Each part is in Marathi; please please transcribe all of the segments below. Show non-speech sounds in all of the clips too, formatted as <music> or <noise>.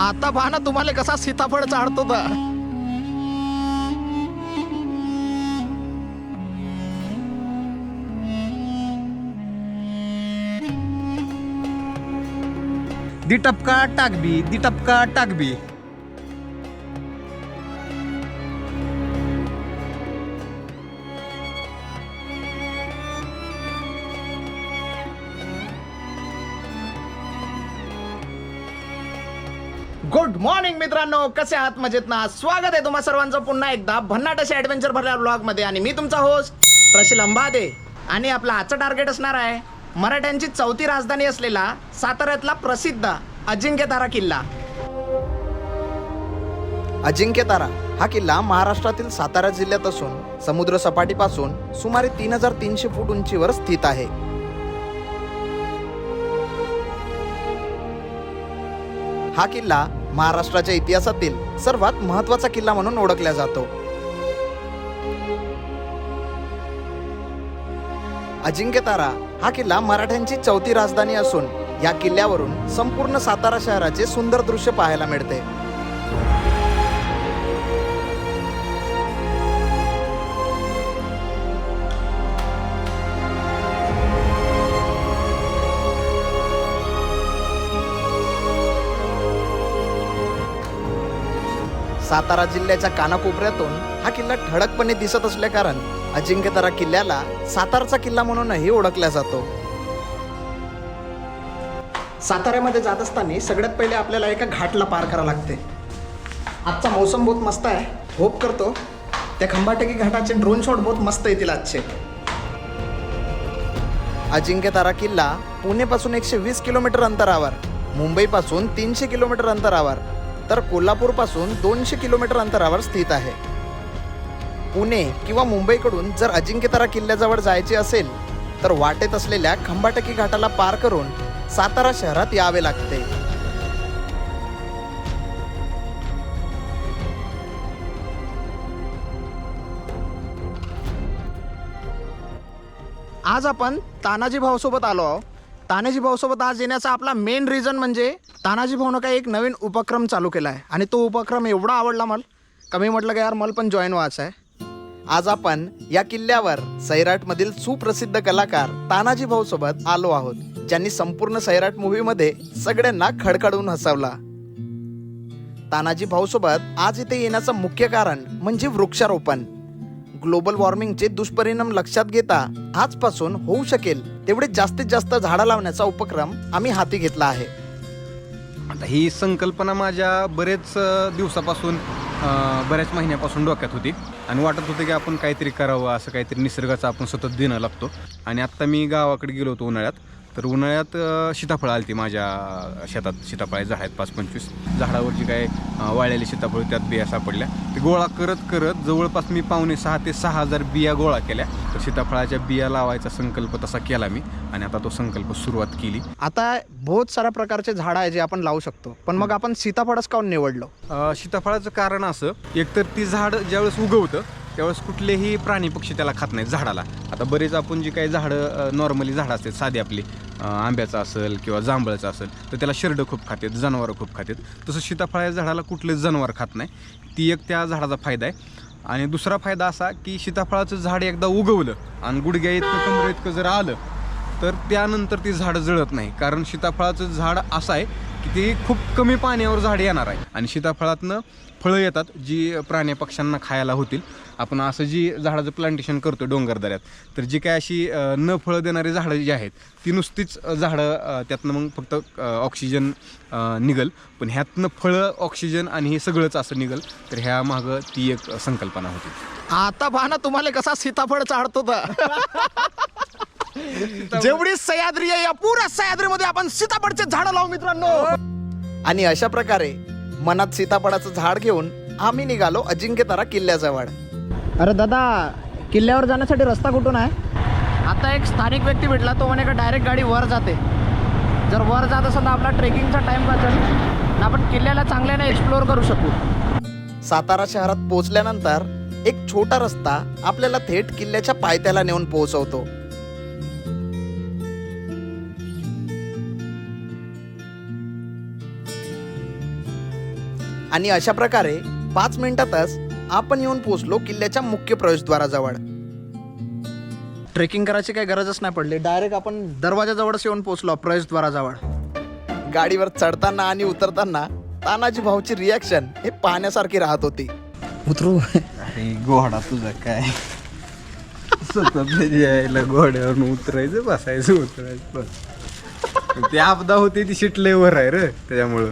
आता पहा ना तुम्हाला कसा सीताफळ चाडतो तर दी टपका टाकबी दी टपका टाकबी मित्रांनो कसे आहात? मजेत ना? स्वागत आहे तुम्हा सर्वांचं. पुन्हा एकदा भन्नाट असे ॲडव्हेंचर भरल्या ब्लॉगमध्ये. आणि मी तुमचा होस्ट प्रशिल अंबादे. आणि आपला आजचं टार्गेट असणार आहे मराठ्यांची चौथी राजधानी असलेला साताऱ्यातला प्रसिद्ध अजिंक्यतारा किल्ला. अजिंक्यतारा हा किल्ला महाराष्ट्रातील सातारा जिल्ह्यात असून समुद्र सपाटीपासून सुमारे तीन हजार तीनशे फूट उंचीवर स्थित आहे. हा किल्ला महाराष्ट्राच्या इतिहासातील सर्वात महत्त्वाचा किल्ला म्हणून ओळखला जातो. अजिंक्यतारा हा किल्ला मराठ्यांची चौथी राजधानी असून या किल्ल्यावरून संपूर्ण सातारा शहराचे सुंदर दृश्य पाहायला मिळते. सातारा जिल्ह्याच्या कानाकोपऱ्यातून हा किल्ला ठळकपणे दिसत असल्याकारण अजिंक्यतारा किल्ल्याला सातारचा किल्ला म्हणूनही ओळखला जातो. साताऱ्यामध्ये जात असताना सगळ्यात पहिले आपल्याला एका घाटला पार करावं लागते. आजचा मौसम बहुत मस्त आहे. होप करतो. त्या खंबाटकी घाटाचे ड्रोन शॉट बहुत मस्त येतील आजचे. अजिंक्यतारा किल्ला पुणेपासून एकशे वीस किलोमीटर अंतरावर मुंबईपासून तीनशे किलोमीटर अंतरावर तर कोल्हापूरपासून दोनशे किलोमीटर अंतरावर स्थित आहे. पुणे किंवा मुंबईकडून जर अजिंक्यतारा किल्ल्याजवळ जायचे असेल तर वाटेत असलेल्या खंबाटकी घाटाला पार करून सातारा शहरात यावे लागते. आज आपण तानाजी भाऊसोबत आलो तानाजी भाऊसोबत आज येण्याचा आपला मेन रिझन म्हणजे तानाजी भाऊनं काही एक नवीन उपक्रम चालू केला आहे आणि तो उपक्रम एवढा आवडला मला. कमी म्हटलं का यार मला पण जॉईन व्हायचं आहे आज आपण या किल्ल्यावर सैराटमधील सुप्रसिद्ध कलाकार तानाजी भाऊ सोबत आलो आहोत. ज्यांनी संपूर्ण सैराट मूवीमध्ये सगळ्यांना खडखडून हसवला. तानाजी भाऊ सोबत आज इथे येण्याचं मुख्य कारण म्हणजे वृक्षारोपण. ग्लोबल वॉर्मिंगचे दुष्परिणाम लक्षात घेता आजपासून होऊ शकेल तेवढे जास्तीत जास्त झाडं लावण्याचा उपक्रम आम्ही हाती घेतला आहे. आता ही संकल्पना माझ्या बरेच दिवसापासून बऱ्याच महिन्यापासून डोक्यात होती आणि वाटत होतं की आपण काहीतरी करावं असं काहीतरी निसर्गाचं आपण सतत देणं लागतो. आणि आत्ता मी गावाकडे गेलो होतो उन्हाळ्यात. तर उन्हाळ्यात सीताफळं आली ती माझ्या शेतात. सीताफळाचे झाड आहेत पाच पंचवीस. झाडावरची काय वाळलेली सीताफळ त्यात बिया सापडल्या. ते गोळा करत करत जवळपास मी पावणे सहा ते सहा हजार बिया गोळा केल्या. तर सीताफळाच्या बिया लावायचा संकल्प तसा केला मी आणि आता तो संकल्प सुरुवात केली. आता बहुत साऱ्या प्रकारचे झाडं आहे जे आपण लावू शकतो. पण मग आपण सीताफळच काऊन निवडलो? सीताफळाचं कारण असं एकतर ती झाड ज्यावेळेस उगवतं त्यावेळेस कुठलेही प्राणी पक्षी त्याला खात नाहीत झाडाला. आता बरेच आपण जी काही झाडं नॉर्मली झाडं असतात साधी आपली आंब्याचं असेल किंवा जांभळाचं असेल तर त्याला शिरडं खूप खातात जनावरं खूप खातात. तसं सीताफळाच्या झाडाला कुठलेच जनावर खात नाही. ती एक त्या झाडाचा फायदा आहे. आणि दुसरा फायदा असा की सीताफळाचं झाड एकदा उगवलं आणि गुडघ्या इतकं कमर इतकं जर आलं तर त्यानंतर ती झाडं जळत नाही. कारण सीताफळाचं झाड असं आहे की ते खूप कमी पाण्यावर झाड येणार आहे. आणि सीताफळातनं फळं येतात जी प्राणी पक्ष्यांना खायला होतील. आपण असं जी झाडाचं प्लांटेशन करतो डोंगरदऱ्यात तर जी काय अशी न फळं देणारी झाडं जी आहेत ती नुसतीच झाडं त्यातनं मग फक्त ऑक्सिजन निघल. पण ह्यातनं फळं ऑक्सिजन आणि हे सगळंच असं निघल तर ह्या मागं ती एक संकल्पना होती. आता पहा ना तुम्हाला कसा सीताफळ चाडतो जेवढी सह्याद्री आहे या पुऱ्या सह्याद्रीमध्ये आपण सीताफळचे झाडं लावू मित्रांनो. आणि अशा प्रकारे मनात सीताफळाचं झाड घेऊन आम्ही निघालो अजिंक्यतारा किल्ल्याजवळ. अरे दादा किल्ल्यावर जाण्यासाठी रस्ता कुठून आहे? आता एक स्थानिक व्यक्ती भेटला तो म्हणे का डायरेक्ट गाडी वर जाते. जर वर जात असेल तर आपला ट्रेकिंगचा टाइम वाचेल आपण किल्ल्याला चांगल्याने एक्सप्लोअर करू शकू. सातारा शहरात पोहोचल्यानंतर एक छोटा रस्ता आपल्याला थेट किल्ल्याच्या पायथ्याला नेऊन पोहोचवतो. आणि अशा प्रकारे पाच मिनिटातच आपण येऊन पोहोचलो किल्ल्याच्या मुख्य प्रवेशद्वाराजवळ. ट्रेकिंग करायची काही गरजच नाही पडली. डायरेक्ट आपण दरवाजाजवळच येऊन पोहोचलो प्रवेशद्वाराजवळ. गाडीवर चढताना आणि उतरताना तानाजी भाऊची रिॲक्शन हे पाहण्यासारखी राहत होती. उतरू अरे घोडा तुझा काय? सतत यायला घोड्यावरून उतरायचं बसायचं उतरायचं. बस ती आपदा होती ती शिटलेवर आहे रे त्याच्यामुळं.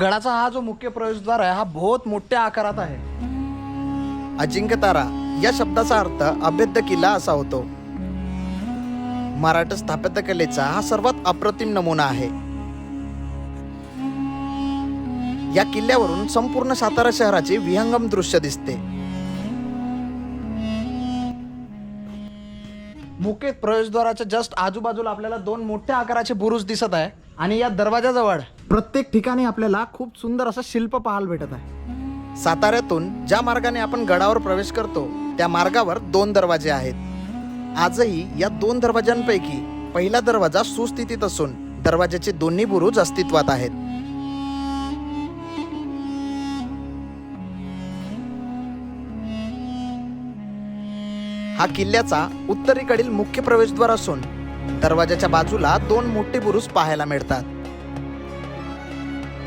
गडाचा हा जो मुख्य प्रवेशद्वार आहे हा बहुत मोठ्या आकारात आहे. अजिंक्यतारा या शब्दाचा अर्थ अभेद्य किल्ला असा होतो. मराठा स्थापत्यकलेचा हा सर्वात अप्रतिम नमुना आहे. या किल्ल्यावरून संपूर्ण सातारा शहराचे विहंगम दृश्य दिसते. मुख्य प्रवेशद्वाराच्या जस्ट आजूबाजूला आपल्याला दोन मोठ्या आकाराचे बुरुज दिसत आहे आणि या दरवाजाजवळ प्रत्येक ठिकाणी आपल्याला खूप सुंदर असं शिल्प पाहायला भेटत आहे. साताऱ्यातून ज्या मार्गाने आपण गडावर प्रवेश करतो त्या मार्गावर दोन दरवाजे आहेत. आजही या दोन दरवाजांपैकी पहिला दरवाजा सुस्थितीत असून दरवाजाचे दोन्ही बुरुज अस्तित्वात आहेत. हा किल्ल्याचा उत्तरेकडील मुख्य प्रवेशद्वार असून दरवाजाच्या बाजूला दोन मोठे बुरुज पाहायला मिळतात.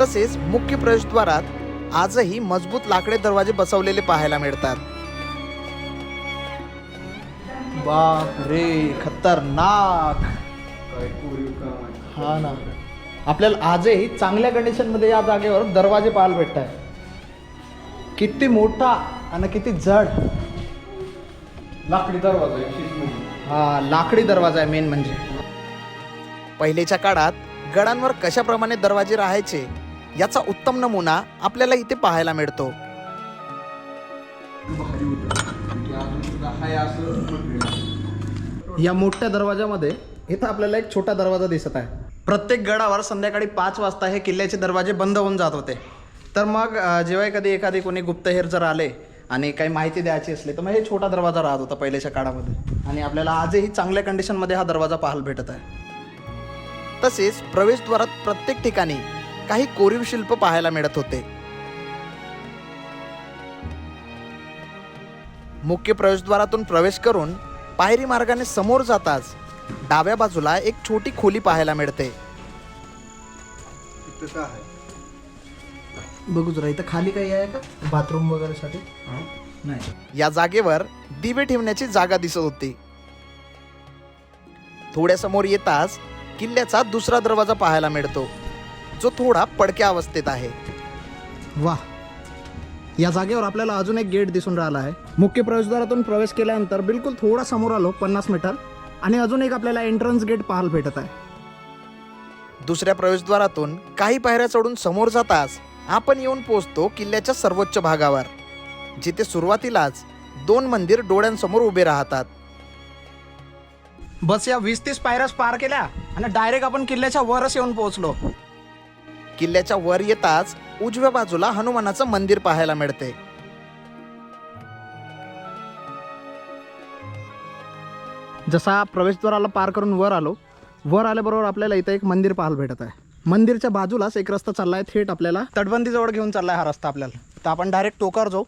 तसेच मुख्य प्रवेशद्वारात आजही मजबूत लाकडे दरवाजे बसवलेले पाहायला मिळतात. बाप रे खतरनाक. हा ना. आपल्याला आजही चांगल्या कंडिशनमध्ये या जागेवर दरवाजे पाहायला भेटत आहे किती मोठा आणि किती जड. लाकडी दरवाजा हा लाकडी दरवाजा आहे मेन म्हणजे. पहिलेच्या काळात गडांवर कशाप्रमाणे दरवाजे राहायचे याचा उत्तम नमुना आपल्याला इथे पाहायला मिळतो. या मोठ्या दरवाजामध्ये इथं आपल्याला एक छोटा दरवाजा दिसत आहे. प्रत्येक गडावर संध्याकाळी पाच वाजता हे किल्ल्याचे दरवाजे बंद होऊन जात होते. तर मग अं, जेव्हा कधी एखादी कोणी गुप्तहेर जर आले आणि काही माहिती द्यायची असली तर मग हे छोटा दरवाजा राहत होता पहिल्याच्या काळामध्ये. आणि आपल्याला आजही चांगल्या कंडिशनमध्ये हा दरवाजा पाहायला भेटत आहे. तसेच प्रवेशद्वारात प्रत्येक ठिकाणी काही कोरीव शिल्प पाहायला मिळत होते. मुख्य प्रवेशद्वारातून प्रवेश करून पायरी मार्गाने समोर जाताच डाव्या बाजूला एक छोटी खोली पाहायला मिळते. बघू जरा इथं खाली काही आहे का? बाथरूम वगैरेसाठी नाही. या जागेवर दिवे ठेवण्याची जागा दिसत होती. थोड्या समोर येताच किल्ल्याचा दुसरा दरवाजा पाहायला मिळतो जो थोडा पडक्या अवस्थेत आहे. वा. या जागेवर आपल्याला अजून एक गेट दिसून राहिला आहे. मुख्य प्रवेशद्वारातून प्रवेश केल्यानंतर बिलकुल थोडा समोर आलो पन्नास मीटर आणि अजून एक आपल्याला एंट्रन्स गेट पाहायला भेटत आहे. दुसऱ्या प्रवेशद्वारातून काही पायऱ्या चढून समोर जाताच आपण येऊन पोहोचतो किल्ल्याच्या सर्वोच्च भागावर जिथे सुरुवातीलाच दोन मंदिर डोळ्यांसमोर उभे राहतात. बस या वीस तीस पायऱ्याच पार केल्या आणि डायरेक्ट आपण किल्ल्याच्या वरच येऊन पोहोचलो. किल्ल्याच्या वर येताच उजव्या बाजूला हनुमानाचं मंदिर पाहायला मिळते. जसा प्रवेशद्वाराला पार करून वर आलो वर आल्याबरोबर आपल्याला इथं एक मंदिर पाहायला भेटत आहे. मंदिरच्या बाजूलाच एक रस्ता चाललाय थेट आपल्याला तटबंदीजवळ घेऊन चाललाय हा रस्ता आपल्याला. तर आपण डायरेक्ट टोकार जाऊ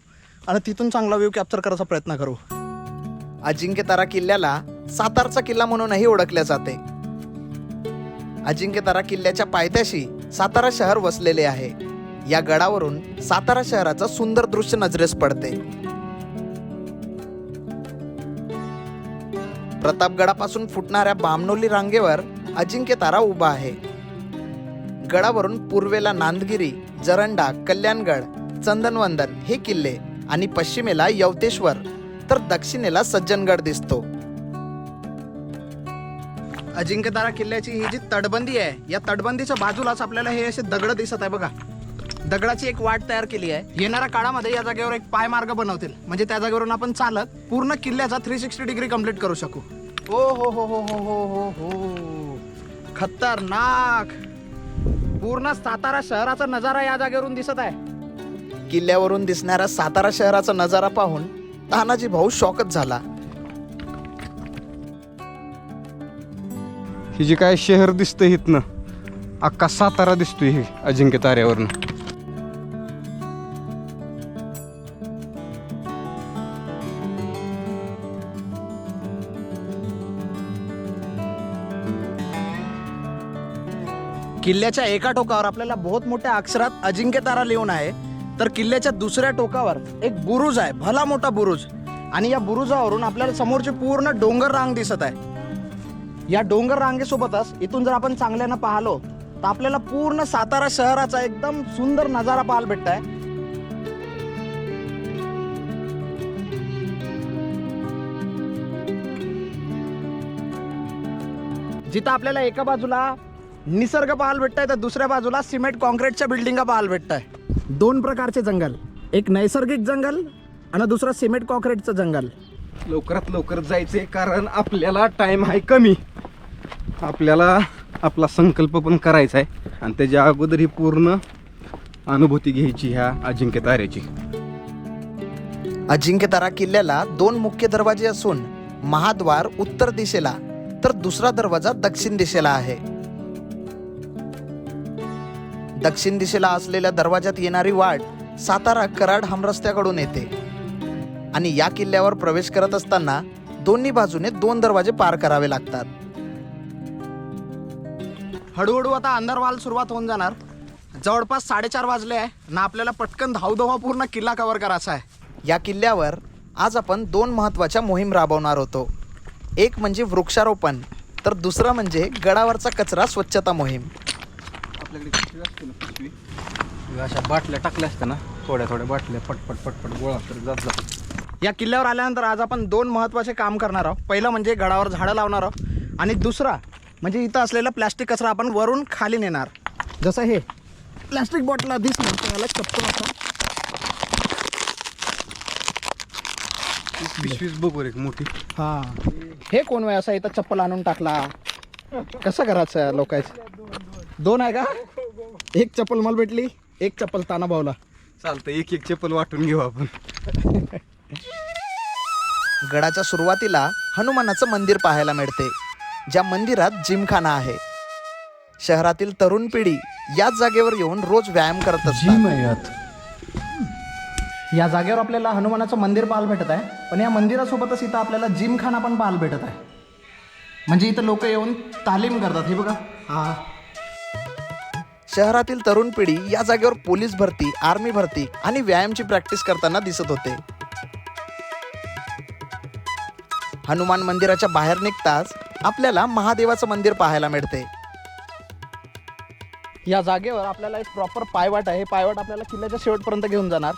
आणि तिथून चांगला व्ह्यू कॅप्चर करायचा प्रयत्न करू. अजिंक्यतारा किल्ल्याला सातारचा किल्ला म्हणूनही ओळखले जाते. अजिंक्यतारा किल्ल्याच्या पायथ्याशी सातारा शहर वसलेले आहे. या गडावरून सातारा शहराचं सुंदर दृश्य नजरेस पडते. प्रतापगडापासून फुटणाऱ्या बामनोली रांगेवर अजिंक्यतारा उभा आहे. गडावरून पूर्वेला नांदगिरी जरंडा कल्याणगड चंदनवंदन हे किल्ले आणि पश्चिमेला यवतेश्वर तर दक्षिणेला सज्जनगड दिसतो. अजिंक्यतारा किल्ल्याची ही जी तटबंदी आहे या तटबंदीच्या बाजूलाच आपल्याला हे असे दगड दिसत आहे बघा. दगडाची एक वाट तयार केली आहे. येणाऱ्या काळामध्ये या जागेवर एक पाय मार्ग बनवतील. म्हणजे त्या जागेवरून आपण चालत पूर्ण किल्ल्याचा थ्री सिक्स्टी डिग्री कंप्लीट करू शकू. ओ हो हो हो हो हो हो हो. खतरनाक. पूर्ण सातारा शहराचा नजारा या जागेवरून दिसत आहे. किल्ल्यावरून दिसणाऱ्या सातारा शहराचा नजारा पाहून तानाजी भाऊ शॉकच झाला. ही जी काय शहर दिसतं इथनं अख्खा सातारा दिसतोय हे अजिंक्य ताऱ्यावरनं. किल्ल्याच्या एका टोकावर आपल्याला बहुत मोठ्या अक्षरात अजिंक्य तारा लिहून आहे. तर किल्ल्याच्या दुसऱ्या टोकावर एक बुरुज आहे भला मोठा बुरुज. आणि या बुरुजावरून आपल्याला समोरची पूर्ण डोंगर रांग दिसत आहे. या डोंगर रांगेसोबतच इथून जर आपण चांगल्यानं पाहिलो तर आपल्याला पूर्ण सातारा शहराचा एकदम सुंदर नजारा पाहायला भेटत आहे जिथं आपल्याला एका बाजूला निसर्ग पाहायला भेटत आहे तर दुसऱ्या बाजूला सिमेंट कॉन्क्रीटच्या बिल्डिंगा पाहायला भेटत आहे दोन प्रकारचे जंगल. एक नैसर्गिक जंगल आणि दुसरं सिमेंट कॉन्क्रीटचं जंगल. लवकरात लवकर जायचंय कारण आपल्याला टाइम आहे कमी. आपल्याला आपला संकल्प पण करायचा आहे आणि त्याच्या अगोदर ही पूर्ण अनुभूती घ्यायची ह्या अजिंक्य ताऱ्याची. अजिंक्यतारा किल्ल्याला दोन मुख्य दरवाजे असून महाद्वार उत्तर दिशेला तर दुसरा दरवाजा दक्षिण दिशेला आहे. दक्षिण दिशेला असलेल्या दरवाजात येणारी वाट सातारा कराड हमरस्त्याकडून येते. आणि या किल्ल्यावर प्रवेश करत असताना दोन्ही बाजूने दोन दरवाजे पार करावे लागतात. हळूहळू आता अंधार व्हायला सुरुवात होऊन जाणार. जवळपास साडेचार वाजले आहे ना आपल्याला पटकन धावधावा पूर्ण किल्ला कव्हर करायचा आहे. या किल्ल्यावर आज आपण दोन महत्त्वाच्या मोहीम राबवणार होतो. एक म्हणजे वृक्षारोपण तर दुसरा म्हणजे गडावरचा कचरा स्वच्छता मोहीम. आपल्याकडे पिशवी असते ना पिशवी? अशा बाटल्या टाकल्या असत्या ना थोड्या थोड्या बाटल्या पटपट पटपट गोळा करत जात जा या किल्ल्यावर आल्यानंतर आज आपण दोन महत्त्वाचे काम करणार आहोत. पहिलं म्हणजे गडावर झाडं लावणार आहोत आणि दुसरा म्हणजे इथं असलेला प्लॅस्टिक कचरा आपण वरून खाली नेणार. जसं हे प्लॅस्टिक बॉटल त्याला चप्पल आपण पिशवीच बघू रे मोठी. हा. हे कोण वेळ असा इथं चप्पल आणून टाकला? कसं करायचं लोकांचं दोन आहे का? एक चप्पल मला भेटली एक चप्पल ताना भाऊला. चालतं एक एक चप्पल वाटून घेऊ आपण. गडाच्या सुरुवातीला हनुमानाचं मंदिर पाहायला मिळते ज्या मंदिरात जिमखाना आहे. शहरातील तरुण पिढी याच जागेवर येऊन रोज व्यायाम करत असतात. या जागेवर आपल्याला हनुमानाचं मंदिर पाहायला भेटत आहे पण या मंदिरासोबतच इथं आपल्याला जिमखाना पण पाहायला भेटत आहे. म्हणजे इथं लोक येऊन तालीम करतात हे बघा. हा. शहरातील तरुण पिढी या जागेवर पोलीस भरती आर्मी भरती आणि व्यायामची प्रॅक्टिस करताना दिसत होते. हनुमान मंदिराच्या बाहेर निघताच आपल्याला महादेवाचं मंदिर पाहायला मिळते. या जागेवर आपल्याला एक प्रॉपर पायवाट आहे. हे पायवाट आपल्याला किल्ल्याच्या शेवटपर्यंत घेऊन जाणार.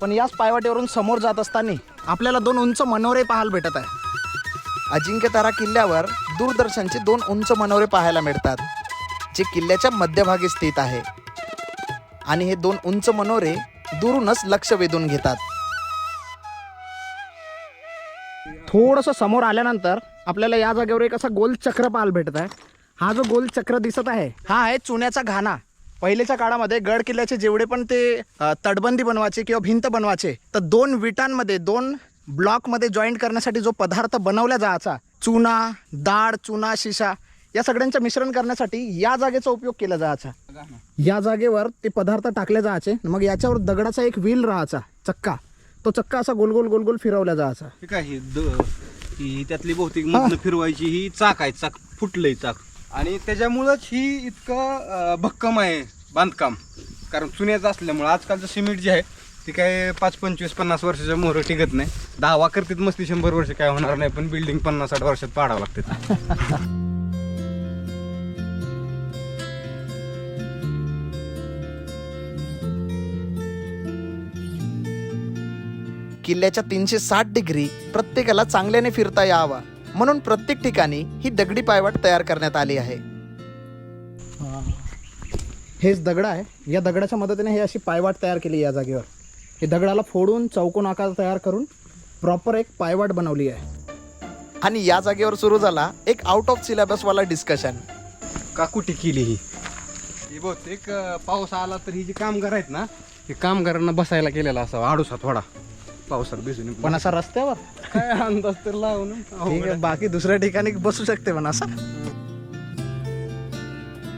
पण याच पायवाटेवरून समोर जात असताना आपल्याला दोन उंच मनोरे पाहायला भेटत आहे. अजिंक्यतारा किल्ल्यावर दूरदर्शनचे दोन उंच मनोरे पाहायला मिळतात. जे किल्ल्याच्या मध्यभागी स्थित आहे. आणि हे दोन उंच मनोरे दुरूनच लक्ष वेधून घेतात. थोडंसं समोर आल्यानंतर आपल्याला या जागेवर एक असा गोल चक्र पाल भेटत आहे. हा जो गोल चक्र दिसत आहे हा आहे चुन्याचा घाणा. पहिलेच्या काळामध्ये गड किल्ल्याचे जेवढे पण ते तटबंदी बनवायचे किंवा भिंत बनवायचे तर दोन विटांमध्ये दोन ब्लॉकमध्ये जॉईंट करण्यासाठी जो पदार्थ बनवला जायचा चुना दाळ चुना शिशा या सगळ्यांचं मिश्रण करण्यासाठी या जागेचा उपयोग केला जायचा. या जागेवर ते पदार्थ टाकले जायचे मग याच्यावर दगडाचा एक व्हील राहायचा चक्का. तो चक्का असा गोल गोल गोल गोल फिरवला जायचा. हे काय हे द- ही त्यातली बहुतेक मधनं फिरवायची ही चाक आहे चाक फुटलंय चाक. आणि त्याच्यामुळंच ही इतकं भक्कम आहे बांधकाम. कारण चुन्याचं असल्यामुळं आजकालचं सिमेंट जे आहे ते काय पाच पंचवीस पन्नास वर्षाच्या मोहर टिकत नाही. दहावा करतात मस्ती शंभर वर्ष काय होणार नाही पण बिल्डिंग पन्नास साठ वर्षात पाडावं लागते. <laughs> किल्ल्याच्या तीनशे साठ डिग्री प्रत्येकाला चांगल्याने फिरता यावा. म्हणून प्रत्येक ठिकाणी ही दगडी पायवाट तयार करण्यात आली आहे. हेच दगड आहे. या दगडाच्या मदतीने हे अशी पायवाट तयार केली या जागेवर. हे दगडाला फोडून चौकोन आकार तयार करून प्रॉपर एक पायवाट बनवली आहे. आणि या जागेवर सुरू झाला एक आउट ऑफ सिलेबस वाला डिस्कशन काकू टिकिली केली ही. ही बहुतेक पाऊस आला तर ही जी कामगार आहेत ना हे कामगारांना बसायला केलेला असावा. आडूसा थोडा. पावसात भिजून पण असा रस्त्यावर? काय अंदाज तर लावून. ठीक आहे बाकी दुसऱ्या ठिकाणी बसू शकते पण असा?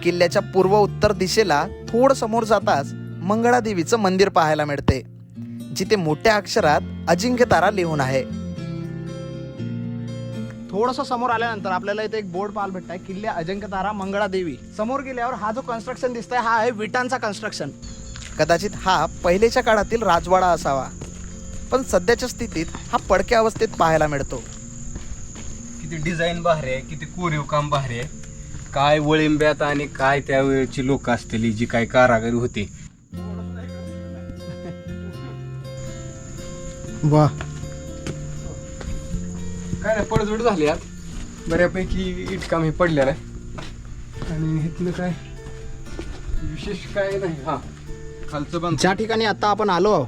किल्ल्याच्या पूर्व उत्तर दिशेला थोड समोर जाताच मंगळादेवीचं मंदिर पाहायला मिळते. जिथे मोठ्या अक्षरात अजिंक्य तारा लिहून आहे. थोडंसं समोर आल्यानंतर आपल्याला इथे एक बोर्ड पाहायला भेटत आहे किल्ले अजिंक्य तारा मंगळा देवी. समोर गेल्यावर हा जो कन्स्ट्रक्शन दिसतोय हा आहे विटांचा कन्स्ट्रक्शन कदाचित हा पहिलेच्या काळातील राजवाडा असावा. पण सध्याच्या स्थितीत हा पडक्या अवस्थेत पाहायला मिळतो. किती डिझाईन भारी आहे किती कोरीव काम भारी आहे. काय वळिंब्यात आणि काय त्यावेळची लोक असलेली जी काय कारागिरी होती. वा. काय नाही पडझड झाली आज बऱ्यापैकी इटकाम हे पडलेलं आहे. आणि इथलं काय विशेष काय नाही हा. खालचं ज्या ठिकाणी आता आपण आलो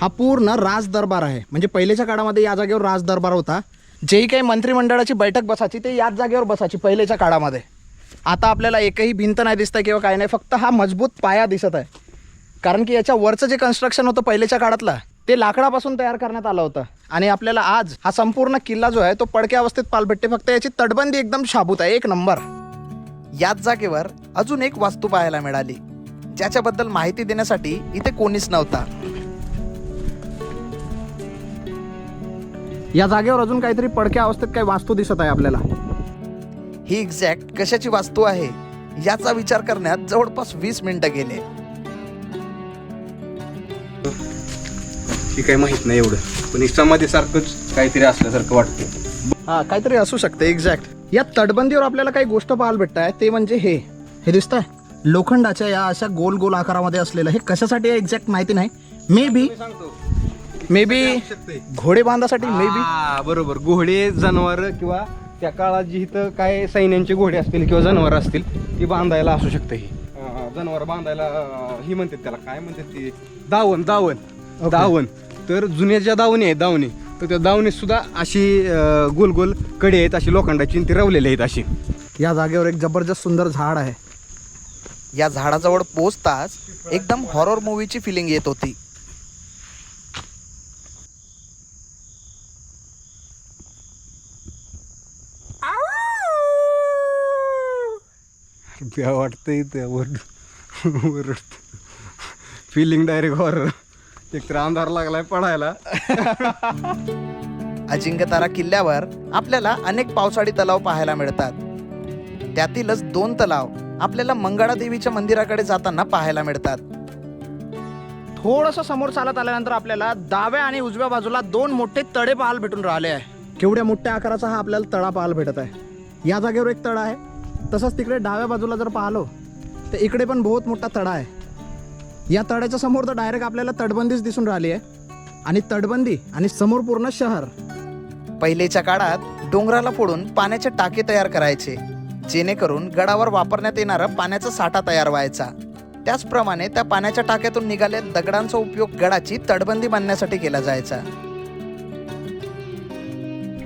हा पूर्ण राज दरबार आहे. म्हणजे पहिलेच्या काळामध्ये या जागेवर राज दरबार होता. जेही काही मंत्रिमंडळाची बैठक बसायची ते याच जागेवर बसायची पहिलेच्या काळामध्ये. आता आपल्याला एकही भिंत नाही दिसत किंवा काय नाही फक्त हा मजबूत पाया दिसत आहे. कारण की याच्या वरचं जे कन्स्ट्रक्शन होतं पहिलेच्या काळातलं ते लाकडापासून तयार करण्यात आलं होतं. आणि आपल्याला आज हा संपूर्ण किल्ला जो आहे तो पडक्या अवस्थेत पाल भेटते फक्त याची तटबंदी एकदम शाबूत आहे एक नंबर. याच जागेवर अजून एक वास्तू पाहायला मिळाली. ज्याच्याबद्दल माहिती देण्यासाठी इथे कोणीच नव्हता. या जागेवर अजून काहीतरी पडक्या अवस्थेत काही वास्तू दिसत आहे आपल्याला. ही एक्झॅक्ट कशाची वास्तू आहे याचा विचार करण्यात जवळपास वीस मिनिटं गेले. ही काही माहीत नाही एवढं पण समाधीसारखंच काहीतरी असल्यासारखं वाटतं हा काहीतरी असू शकते एक्झॅक्ट या तटबंदीवर आपल्याला काही गोष्ट पाहायला भेटत आहे ते म्हणजे हे. हे दिसत आहे लोखंडाच्या या अशा गोल गोल आकारामध्ये असलेलं हे कशासाठी एक्झॅक्ट माहिती नाही. मे बी मे बी घोडे बांधासाठी मे बी बरोबर. घोडे जनावर किंवा त्या काळात जी इथं काय सैन्यांचे घोडे असतील किंवा जनावर असतील ती बांधायला असू शकते ही. जनावर बांधायला ही म्हणतात त्याला. काय म्हणतात ती? दावण दावण. दावण. तर जुन्या ज्या दावणी आहेत दावणी तर त्या दावणीत सुद्धा अशी गोल गोलकडे आहेत अशी लोखंडाची ती रवलेली आहेत अशी. या जागेवर एक जबरदस्त सुंदर झाड आहे. या झाडाजवळ पोचताच एकदम हॉरर मूवीची फिलिंग येत होती. भ्या वाटतं इथं वरड वरड फिलिंग डायरेक्ट हॉरर एक तर अंधार लागलाय पडायला. <laughs> अजिंक्यतारा किल्ल्यावर आपल्याला अनेक पावसाळी तलाव पाहायला मिळतात. त्यातीलच दोन तलाव आपल्याला मंगळा देवीच्या मंदिराकडे जाताना पाहायला मिळतात. थोडंसं समोर चालत आल्यानंतर आपल्याला डाव्या आणि उजव्या बाजूला दोन मोठे तळे पाहायला भेटून राहिले आहे. केवढ्या मोठ्या आकाराचा हा आपल्याला तळा पाहायला भेटत आहे. या जागेवर एक तळा आहे. तसंच तिकडे डाव्या बाजूला जर पाहिलो तर इकडे पण बहुत मोठा तळा आहे. या तळ्याच्या समोर तर डायरेक्ट आपल्याला तटबंदीच दिसून राहिली आहे. आणि तटबंदी आणि समोर पूर्ण शहर. पहिलेच्या काळात डोंगराला फोडून पाण्याचे टाके तयार करायचे. जेणेकरून गडावर वापरण्यात येणारा पाण्याचा साठा तयार व्हायचा. त्याचप्रमाणे त्या पाण्याच्या टाक्यातून निघालेल्या दगडांचा उपयोग गडाची तटबंदी बांधण्यासाठी केला जायचा.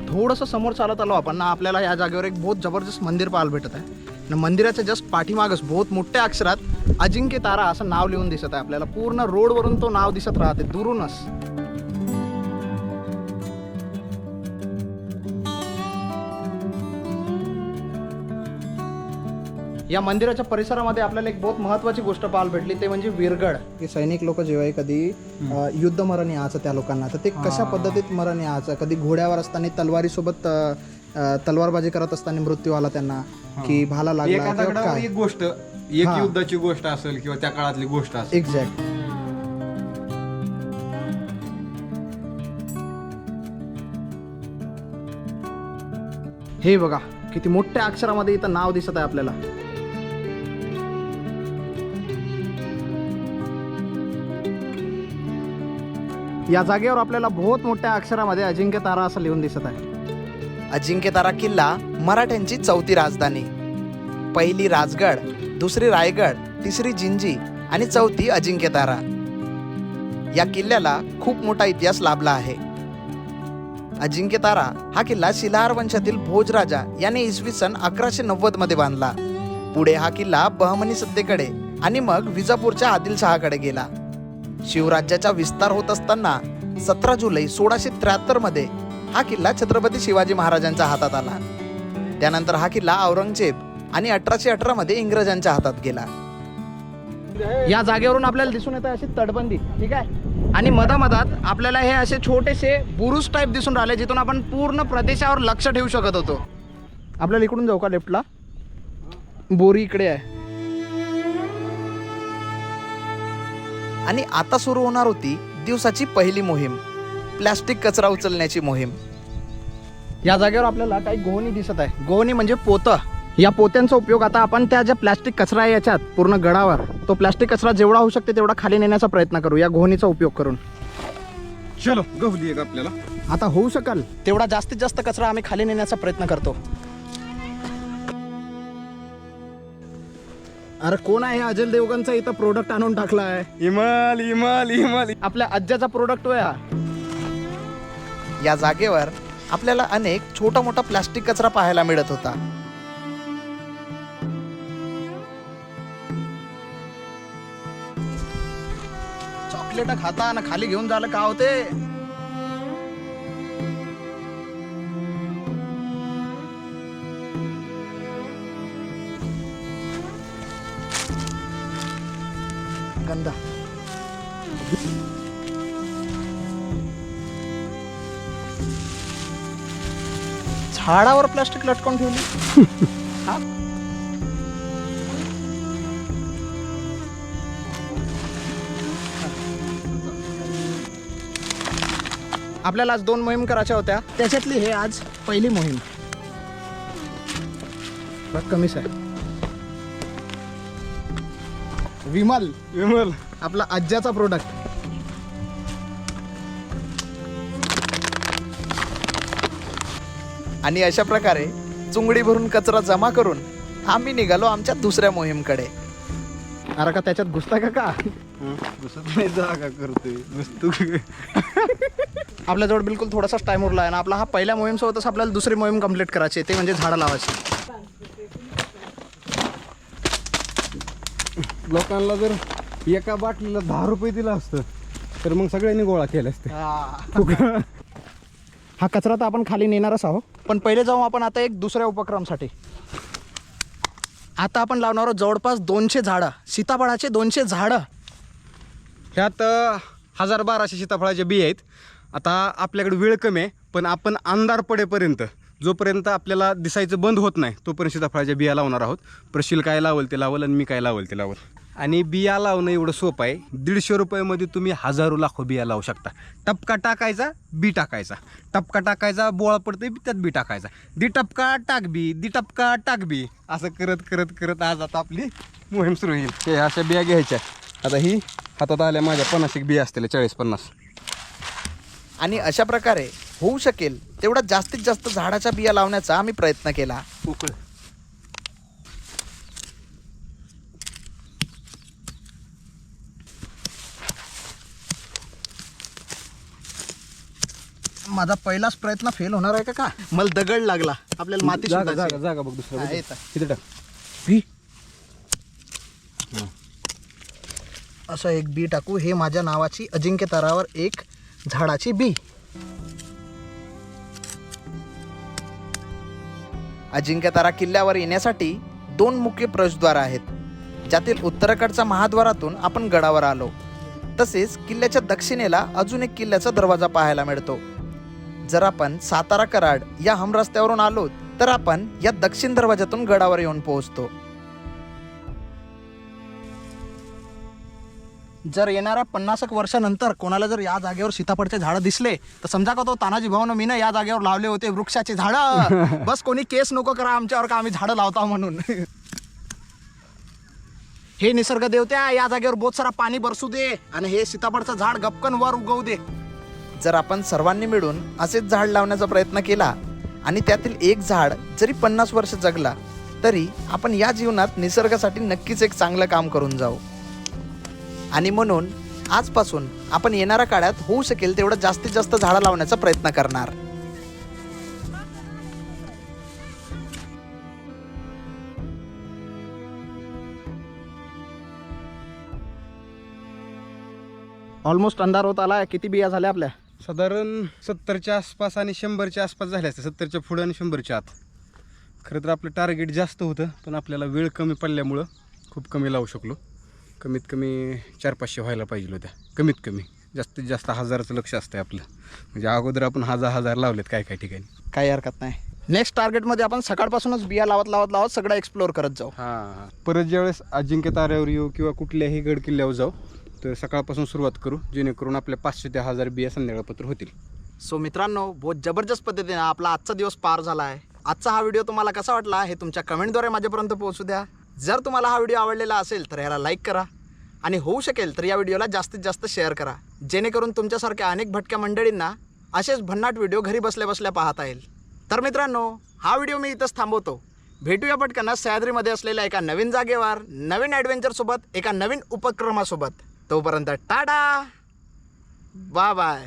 थोडंसं समोर चालत आलो आपण ना आपल्याला या जागेवर एक बहुत जबरदस्त मंदिर पाहायला भेटत आहे. आणि मंदिराच्या जस्ट पाठीमागच बहुत मोठ्या अक्षरात अजिंक्य तारा असं नाव लिहून दिसत आहे आपल्याला. पूर्ण रोडवरून तो नाव दिसत राहते दुरूनच. या मंदिराच्या परिसरामध्ये आपल्याला एक बहुत महत्वाची गोष्ट पाहायला भेटली ते म्हणजे वीरगड की सैनिक लोक जेव्हा कधी युद्ध मरण यायचं त्या लोकांना तर ते कशा पद्धतीत मरण यायचं? कधी घोड्यावर असताना तलवारी सोबत तलवारबाजी करत असताना मृत्यू आला त्यांना की भाला लागला एका गोष्ट एक. युद्धाची गोष्ट असेल किंवा त्या काळातली गोष्ट असेल. एक्झॅक्ट हे बघा किती मोठ्या अक्षरामध्ये इथं नाव दिसत आहे आपल्याला. या जागेवर आपल्याला बहुत मोठ्या अक्षरामध्ये अजिंक्य तारा असं लिहून दिसत आहे. अजिंक्यतारा किल्ला मराठ्यांची चौथी राजधानी. पहिली राजगड दुसरी रायगड तिसरी जिंजी आणि चौथी अजिंक्यतारा या किल्ल्याला खूप मोठा इतिहास लाभला आहे. अजिंक्यतारा हा किल्ला शिलाहार वंशातील भोजराजा याने इसवी सन अकराशे नव्वदमध्ये बांधला. पुढे हा किल्ला बहमनी सत्तेकडे आणि मग विजापूरच्या आदिलशहाकडे गेला. शिवराज्याचा विस्तार होत असताना सतरा जुलै सोळाशे त्र्याहत्तरमध्ये हा किल्ला छत्रपती शिवाजी महाराजांच्या हातात आला. त्यानंतर हा किल्ला औरंगजेब आणि अठराशे अठरा मध्ये इंग्रजांच्या हातात गेला. या जागेवरून आपल्याला दिसून येत अशी तटबंदी ठीक आहे? आणि मधामधात आपल्याला हे असे छोटेसे बुरुज टाईप दिसून राहिले जिथून आपण पूर्ण प्रदेशावर लक्ष ठेवू शकत होतो. आपल्याला इकडून जाऊ का लेफ्टला बोरी इकडे आहे. आणि आता सुरू होणार होती दिवसाची पहिली मोहीम प्लॅस्टिक कचरा उचलण्याची मोहीम. या जागेवर आपल्याला काही गोहणी दिसत आहे. गोहणी म्हणजे पोतं. या पोत्यांचा उपयोग आता आपण त्या ज्या प्लॅस्टिक कचरा आहे याच्यात पूर्ण गडावर तो प्लॅस्टिक कचरा जेवढा होऊ शकते तेवढा खाली नेण्याचा प्रयत्न करू या गोहणीचा उपयोग करून. चलो आपल्याला. आता होऊ शकाल तेवढा जास्तीत जास्त कचरा आम्ही खाली नेण्याचा प्रयत्न करतो. अरे कोण आहे अजय देवगणचा? इथं प्रोडक्ट आणून टाकला आहे इमाल इमाल इमाल. आपल्या आज्याचा प्रोडक्ट हा या जागेवर आपल्याला अनेक छोटा मोठा प्लॅस्टिक कचरा पाहायला मिळत होता. चॉकलेट खाता ना खाली घेऊन झालं का होते झाडावर प्लास्टिक लटकून ठेवली. <laughs> हा. आपल्याला आज दोन मोहीम करायच्या होत्या. त्याच्यातली हे आज पहिली मोहीम. कमीच आहे विमल. इमाल आपला आज्याचा प्रोडक्ट आणि अशा प्रकारे चुंगडी भरून कचरा जमा करून आम्ही निघालो आमच्या दुसऱ्या मोहीमकडे. अरे का त्याच्यात घुसता का का? घुसत नाही जागा करतोय? वस्तू आपल्याजवळ बिलकुल थोडासाच टाइम उरला आहे ना आपला हा पहिल्या मोहीमसोबतच आपल्याला दुसरी मोहीम कंप्लीट करायची आहे, ते म्हणजे झाडं लावायची. लोकांना जर एका बाटलीला दहा रुपये दिला असतं तर मग सगळ्यांनी गोळा केला असते हा कचरा तर आपण खाली नेणारच आहोत. पण पहिले जाऊ आपण आता एक दुसऱ्या उपक्रमासाठी. आता आपण लावणार आहोत जवळपास दोनशे झाडं. सीताफळाचे दोनशे झाडं. ह्यात हजार बाराशे सीताफळाचे बी आहेत. आता आपल्याकडे वेळ कमी आहे पण आपण अंधार पडेपर्यंत जोपर्यंत आपल्याला दिसायचं बंद होत नाही तोपर्यंत सीताफळाच्या बिया लावणार आहोत. प्रशील काय लावल ते लावल आणि मी काय लावल ते लावल. आणि बिया लावणं एवढं सोपं आहे. दीडशे रुपयामध्ये तुम्ही हजारो लाखो बिया लावू शकता. टपका टाकायचा बी टाकायचा. टपका टाकायचा बोळा पडते त्यात बी टाकायचा. दी टपका टाक बी दी टपका टाक बी. असं करत करत करत आज आता आपली मोहीम सुरू होईल. हे अशा बिया घ्यायच्या. आता ही हातात आल्या माझ्या पन्नास एक बिया असतील चाळीस पन्नास. आणि अशा प्रकारे होऊ शकेल तेवढा जास्तीत जास्त झाडाच्या बिया लावण्याचा आम्ही प्रयत्न केला. माझा पहिलाच प्रयत्न फेल होणार आहे का का? मला दगड लागला. आपल्याला माती जागा शोधायची. जागा जागा बघ दुसरा हा, बघ. येतं. किती टाक. असं एक बी टाकू. हे माझ्या नावाची अजिंक्य तरावर एक झाडाची बी. अजिंक्यतारा किल्ल्यावर येण्यासाठी दोन मुख्य प्रवेशद्वार आहेत. ज्यातील उत्तरेकडच्या महाद्वारातून आपण गडावर आलो. तसेच किल्ल्याच्या दक्षिणेला अजून एक किल्ल्याचा दरवाजा पाहायला मिळतो. जर आपण सातारा कराड या हमरस्त्यावरून आलो तर आपण या दक्षिण दरवाजातून गडावर येऊन पोहोचतो. जर येणाऱ्या पन्नास एक वर्षानंतर कोणाला जर या जागेवर सीताफळचे झाडं दिसले तर समजा का तो तानाजी भाऊन मी ना या जागेवर लावले होते वृक्षाचे झाडं. <laughs> बस कोणी केस नको करा आमच्यावर का आम्ही झाडं लावता म्हणून. हे निसर्ग देवत्या या जागेवर बहुत सारा पाणी बरसू दे आणि हे सीताफळचं झाड गपकन वर उगवू दे. जर आपण सर्वांनी मिळून असेच झाड लावण्याचा प्रयत्न केला आणि त्यातील एक झाड जरी पन्नास वर्ष जगला तरी आपण या जीवनात निसर्गासाठी नक्कीच एक चांगलं काम करून जाऊ. आणि म्हणून आजपासून आपण येणाऱ्या काळात होऊ शकेल तेवढं जास्तीत जास्त झाडं लावण्याचा प्रयत्न करणार. ऑलमोस्ट अंधार होत आला किती बिया झाल्या आपल्या? साधारण सत्तरच्या आसपास आणि शंभरच्या आसपास झाले असते सत्तरच्या पुढं आणि शंभरच्या आत. खरं तर आपलं टार्गेट जास्त होतं पण आपल्याला वेळ कमी पडल्यामुळं खूप कमी लावू शकलो. कमीत कमी चार पाचशे व्हायला पाहिजे होत्या. कमीत कमी जास्तीत जास्त हजाराचं लक्ष असतं आपलं. म्हणजे अगोदर आपण हजार हजार लावलेत काय काय ठिकाणी. काही हरकत नाही. नेक्स्ट टार्गेटमध्ये आपण सकाळपासूनच बिया लावत लावत लावत सगळं एक्सप्लोअर करत जाऊ. हां परत ज्यावेळेस अजिंक्य ताऱ्यावर येऊ किंवा कुठल्याही गड किल्ल्यावर जाऊ तर सकाळपासून सुरुवात करू जेणेकरून आपल्या पाचशे ते हजार बिया संध्याकाळपत्र होतील. सो मित्रांनो बहुत जबरदस्त पद्धतीने आपला आजचा दिवस पार झाला आहे आजचा हा व्हिडिओ तुम्हाला कसा वाटला हे तुमच्या कमेंटद्वारे माझ्यापर्यंत पोहोचू द्या. जर तुम्हाला हा व्हिडिओ आवडलेला असेल तर याला लाईक करा. आणि होऊ शकेल तर या व्हिडिओला जास्तीत जास्त शेअर करा. जेणेकरून तुमच्यासारख्या अनेक भटक्या मंडळींना असेच भन्नाट व्हिडिओ घरी बसल्या बसल्या पाहता येईल. तर मित्रांनो हा व्हिडिओ मी इथंच थांबवतो. भेटूया पटकन सह्याद्रीमध्ये असलेल्या एका नवीन जागेवर नवीन ॲडव्हेंचरसोबत एका नवीन उपक्रमासोबत. तोपर्यंत टाटा! Bye bye!